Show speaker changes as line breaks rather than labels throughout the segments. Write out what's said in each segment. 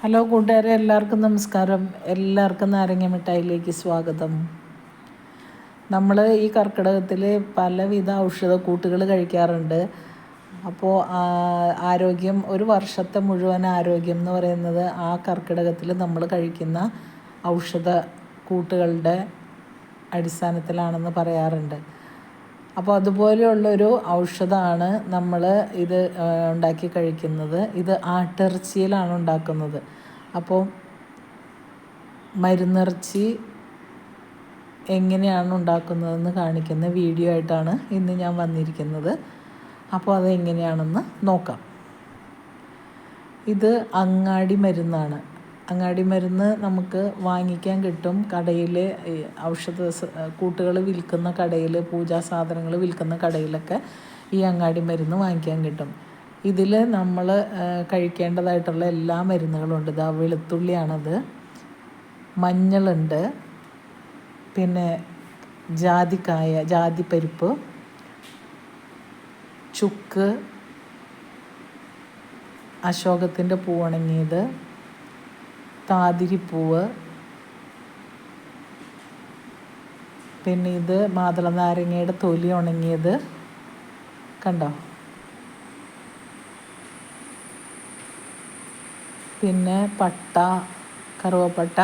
Hello കൂട്ടുകാരെ എല്ലാവർക്കും നമസ്കാരം. എല്ലാവർക്കും നാരങ്ങ മിഠായിലേക്ക് സ്വാഗതം. നമ്മൾ ഈ കർക്കിടകത്തിൽ പലവിധ ഔഷധക്കൂട്ടുകൾ കഴിക്കാറുണ്ട്. അപ്പോൾ ആരോഗ്യം ഒരു വർഷത്തെ മുഴുവൻ ആരോഗ്യം എന്ന് പറയുന്നത് ആ കർക്കിടകത്തിൽ നമ്മൾ കഴിക്കുന്ന ഔഷധ കൂട്ടുകളുടെ അടിസ്ഥാനത്തിലാണെന്ന് പറയാറുണ്ട്. അപ്പോൾ അതുപോലെയുള്ളൊരു ഔഷധമാണ് നമ്മൾ ഇത് ഉണ്ടാക്കി കഴിക്കുന്നത്. ഇത് ആട്ടിറച്ചിയിലാണ് ഉണ്ടാക്കുന്നത്. അപ്പോൾ മരുന്നിറച്ചി എങ്ങനെയാണ് ഉണ്ടാക്കുന്നതെന്ന് കാണിക്കുന്ന വീഡിയോ ആയിട്ടാണ് ഇന്ന് ഞാൻ വന്നിരിക്കുന്നത്. അപ്പോൾ അത് എങ്ങനെയാണെന്ന് നോക്കാം. ഇത് അങ്ങാടി മരുന്നാണ്. അങ്ങാടി മരുന്ന് നമുക്ക് വാങ്ങിക്കാൻ കിട്ടും. കടയിൽ ഔഷധ കൂട്ടുകൾ വിൽക്കുന്ന കടയിൽ പൂജാ സാധനങ്ങൾ വിൽക്കുന്ന കടയിലൊക്കെ ഈ അങ്ങാടി മരുന്ന് വാങ്ങിക്കാൻ കിട്ടും. ഇതിൽ നമ്മൾ കഴിക്കേണ്ടതായിട്ടുള്ള എല്ലാ മരുന്നുകളും ഉണ്ട് ഇതാ വെളുത്തുള്ളിയാണത് മഞ്ഞളുണ്ട് പിന്നെ ജാതിക്കായ ജാതിപ്പരിപ്പ് ചുക്ക് അശോകത്തിന്റെ പൂവുണങ്ങിയത് താതിരിപ്പൂവ് പിന്നെ ഇത് മാതള നാരങ്ങയുടെ തൊലി ഉണങ്ങിയത്. കണ്ടോ? പിന്നെ പട്ട കറുവപ്പട്ട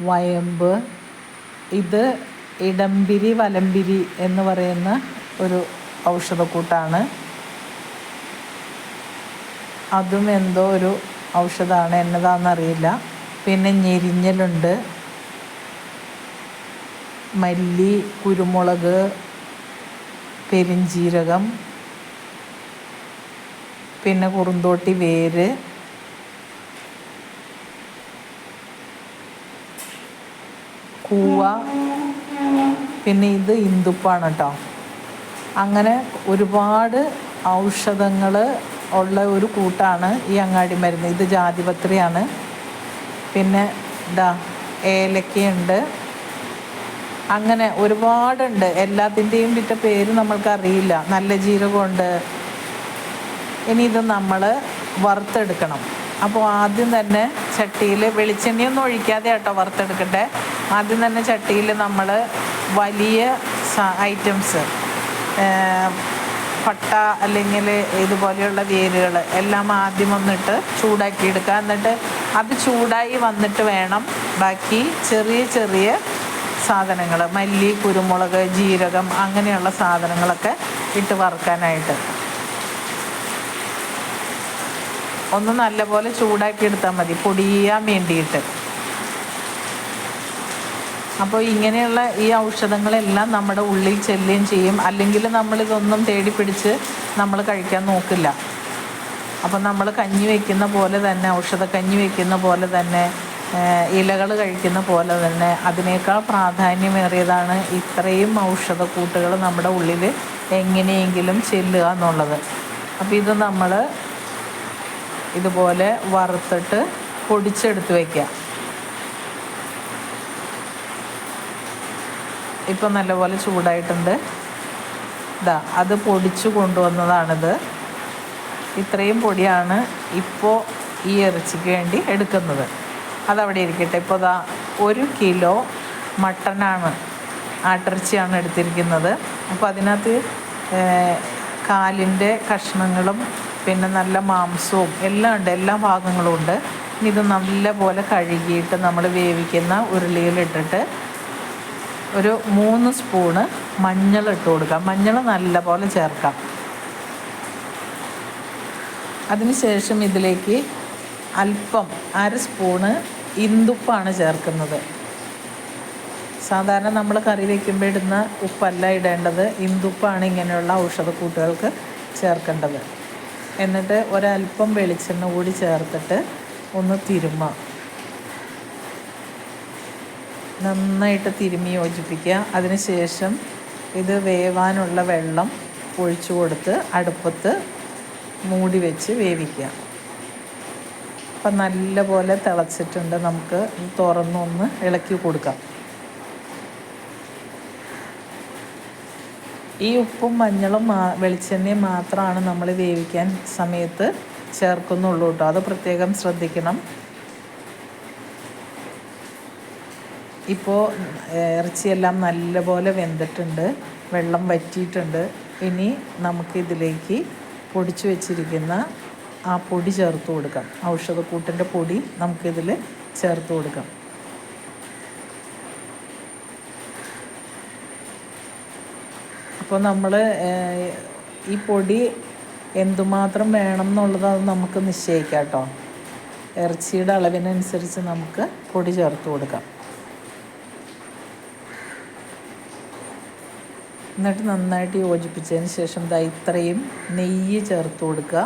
വയമ്പ്. ഇത് ഇടംപിരി വലമ്പിരി എന്ന് പറയുന്ന ഒരു ഔഷധക്കൂട്ടാണ്. അതും എന്തോ ഒരു ഔഷധമാണ് എന്നതാണെന്നറിയില്ല പിന്നെ ഞെരിഞ്ഞലുണ്ട്. മല്ലി കുരുമുളക് പെരിഞ്ചീരകം പിന്നെ കുറുന്തോട്ടി വേര് കൂവ പിന്നെ ഇത് ഇന്ദുപ്പാണ് കേട്ടോ. അങ്ങനെ ഒരുപാട് ഔഷധങ്ങൾ ഉള്ള ഒരു കൂട്ടാണ് ഈ അങ്ങാടി മരുന്ന്. ഇത് ജാതിപത്രിയാണ്. പിന്നെ ഇതാ ഏലക്കയുണ്ട്. അങ്ങനെ ഒരുപാടുണ്ട്. എല്ലാത്തിന്റെയും വിറ്റ പേര് നമ്മൾക്കറിയില്ല. നല്ല ജീരകമുണ്ട്. ഇനി ഇത് നമ്മൾ വറുത്തെടുക്കണം. അപ്പോൾ ആദ്യം തന്നെ ചട്ടിയിൽ വെളിച്ചെണ്ണയൊന്നും ഒഴിക്കാതെ കേട്ടോ വറുത്തെടുക്കട്ടെ. ആദ്യം തന്നെ ചട്ടിയിൽ നമ്മൾ വലിയ ഐറ്റംസ് പട്ട അല്ലെങ്കിൽ ഇതുപോലെയുള്ള വേരുകൾ എല്ലാം ആദ്യം ഒന്നിട്ട് ചൂടാക്കി എടുക്കുക. എന്നിട്ട് അത് ചൂടായി വന്നിട്ട് വേണം ബാക്കി ചെറിയ ചെറിയ സാധനങ്ങൾ. മല്ലി കുരുമുളക് ജീരകം അങ്ങനെയുള്ള സാധനങ്ങളൊക്കെ ഇട്ട് വറുക്കാനായിട്ട്. ഒന്ന് നല്ലപോലെ ചൂടാക്കി എടുത്താൽ മതി. പൊടിയാൻ വേണ്ടിയിട്ട്. അപ്പോൾ ഇങ്ങനെയുള്ള ഈ ഔഷധങ്ങളെല്ലാം നമ്മുടെ ഉള്ളിൽ ചെല്ലുകയും ചെയ്യും. അല്ലെങ്കിൽ നമ്മളിതൊന്നും തേടി പിടിച്ച് നമ്മൾ കഴിക്കാൻ നോക്കില്ല. അപ്പം നമ്മൾ കഞ്ഞി വയ്ക്കുന്ന പോലെ തന്നെ ഔഷധ കഞ്ഞി വയ്ക്കുന്ന പോലെ തന്നെ ഇലകൾ കഴിക്കുന്ന പോലെ തന്നെ അതിനേക്കാൾ പ്രാധാന്യമേറിയതാണ് ഇത്രയും ഔഷധ കൂട്ടുകൾ നമ്മുടെ ഉള്ളിൽ എങ്ങനെയെങ്കിലും ചെല്ലുക എന്നുള്ളത്. അപ്പോൾ ഇത് നമ്മൾ ഇതുപോലെ വറുത്തിട്ട് പൊടിച്ചെടുത്ത് വയ്ക്കുക ഇപ്പം നല്ലപോലെ ചൂടായിട്ടുണ്ട്. ഇതാ അത് പൊടിച്ചു കൊണ്ടുവന്നതാണിത്. ഇത്രയും പൊടിയാണ് ഇപ്പോൾ ഈ ഇറച്ചിക്ക് വേണ്ടി എടുക്കുന്നത്. അതവിടെ ഇരിക്കട്ടെ. ഇപ്പോൾ ഇതാ ഒരു കിലോ മട്ടനാണ് ആട്ടിറച്ചിയാണ് എടുത്തിരിക്കുന്നത്. അപ്പോൾ അതിനകത്ത് കാലിന്റെ കഷ്ണങ്ങളും പിന്നെ നല്ല മാംസവും എല്ലാം ഉണ്ട്. എല്ലാ ഭാഗങ്ങളും ഉണ്ട്. ഇത് നല്ലപോലെ കഴുകിയിട്ട് നമ്മൾ വേവിക്കുന്ന ഉരുളിയിലിട്ടിട്ട് ഒരു മൂന്ന് സ്പൂണ് മഞ്ഞൾ ഇട്ട് കൊടുക്കാം. മഞ്ഞൾ നല്ലപോലെ ചേർക്കാം. അതിനുശേഷം ഇതിലേക്ക് അല്പം അര സ്പൂണ് ഇന്ദുപ്പാണ് ചേർക്കുന്നത്. സാധാരണ നമ്മൾ കറി വയ്ക്കുമ്പോൾ ഇടുന്ന ഉപ്പല്ല ഇടേണ്ടത് ഇന്ദുപ്പാണ് ഇങ്ങനെയുള്ള ഔഷധക്കൂട്ടുകൾക്ക് ചേർക്കേണ്ടത്. എന്നിട്ട് ഒരല്പം വെളിച്ചെണ്ണ കൂടി ചേർത്തിട്ട് ഒന്ന് തിരുമ്മാം. നന്നായിട്ട് തിരുമ്മി യോജിപ്പിക്കുക. അതിനുശേഷം ഇത് വേവാനുള്ള വെള്ളം ഒഴിച്ചു കൊടുത്ത് അടുപ്പത്ത് മൂടി വെച്ച് വേവിക്കുക. അപ്പം നല്ലപോലെ തിളച്ചിട്ടുണ്ട്. നമുക്ക് തുറന്നൊന്ന് ഇളക്കി കൊടുക്കാം. ഈ ഉപ്പും മഞ്ഞളും മാ വെളിച്ചെണ്ണയും മാത്രമാണ് നമ്മൾ വേവിക്കാൻ സമയത്ത് ചേർക്കുന്നുള്ളൂ കേട്ടോ. അത് പ്രത്യേകം ശ്രദ്ധിക്കണം. ഇപ്പോൾ ഇറച്ചിയെല്ലാം നല്ലപോലെ വെന്തിട്ടുണ്ട്. വെള്ളം വറ്റിയിട്ടുണ്ട്. ഇനി നമുക്കിതിലേക്ക് പൊടിച്ചു വെച്ചിരിക്കുന്ന ആ പൊടി ചേർത്ത് കൊടുക്കാം. ഔഷധക്കൂട്ടിന്റെ പൊടി നമുക്കിതിൽ ചേർത്ത് കൊടുക്കാം. അപ്പോൾ നമ്മൾ ഈ പൊടി എന്തുമാത്രം വേണം എന്നുള്ളത് അത് നമുക്ക് നിശ്ചയിക്കാം കേട്ടോ. ഇറച്ചിയുടെ അളവിനനുസരിച്ച് നമുക്ക് പൊടി ചേർത്ത് കൊടുക്കാം. എന്നിട്ട് നന്നായിട്ട് യോജിപ്പിച്ചതിന് ശേഷം ദാ ഇത്രയും നെയ്യ് ചേർത്ത് കൊടുക്കുക.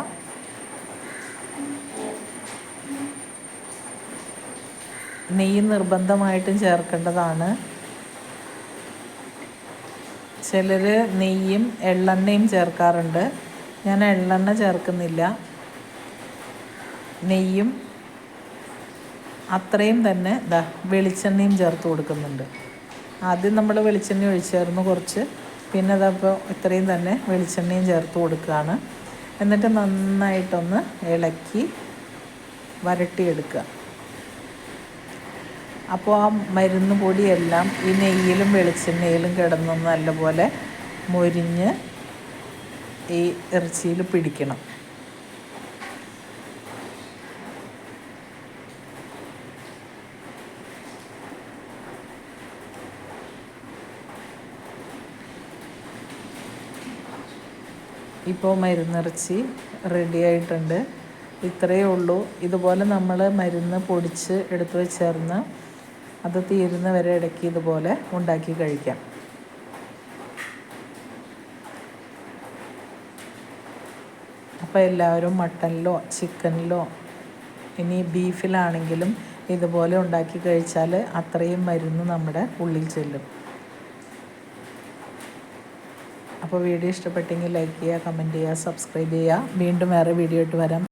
നെയ്യ് നിർബന്ധമായിട്ടും ചേർക്കേണ്ടതാണ്. ചിലർ നെയ്യും എള്ളെണ്ണയും ചേർക്കാറുണ്ട്. ഞാൻ എള്ളെണ്ണ ചേർക്കുന്നില്ല. നെയ്യും അത്രയും തന്നെ ദാ വെളിച്ചെണ്ണയും ചേർത്ത് കൊടുക്കുന്നുണ്ട്. ആദ്യം നമ്മൾ വെളിച്ചെണ്ണ ഒഴിച്ചായിരുന്നു കുറച്ച്. പിന്നെ അതപ്പോൾ ഇത്രയും തന്നെ വെളിച്ചെണ്ണയും ചേർത്ത് കൊടുക്കുകയാണ്. എന്നിട്ട് നന്നായിട്ടൊന്ന് ഇളക്കി വരട്ടിയെടുക്കുക. അപ്പോൾ ആ മരുന്ന് പൊടിയെല്ലാം ഈ നെയ്യിലും വെളിച്ചെണ്ണയിലും കിടന്നൊന്ന് നല്ലപോലെ മൊരിഞ്ഞ് ഈ ഇറച്ചിയിൽ പിടിക്കണം. ഇപ്പോൾ മരുന്നിറച്ചി റെഡി ആയിട്ടുണ്ട്. ഇത്രയേ ഉള്ളൂ. ഇതുപോലെ നമ്മൾ മരുന്ന് പൊടിച്ച് എടുത്തു വെച്ചേർന്ന് അത് തീരുന്ന വരെ ഇടയ്ക്ക് ഇതുപോലെ ഉണ്ടാക്കി കഴിക്കാം. അപ്പോൾ എല്ലാവരും മട്ടനിലോ ചിക്കനിലോ ഇനി ബീഫിലാണെങ്കിലും ഇതുപോലെ ഉണ്ടാക്കി കഴിച്ചാൽ അത്രയും മരുന്ന് നമ്മുടെ ഉള്ളിൽ ചെല്ലും. അപ്പോൾ വീഡിയോ ഇഷ്ടപ്പെട്ടെങ്കിൽ ലൈക്ക് ചെയ്യുക കമന്റ് ചെയ്യുക സബ്സ്ക്രൈബ് ചെയ്യുക. വീണ്ടും വേറെ വീഡിയോ ഇട്ട് വരാം.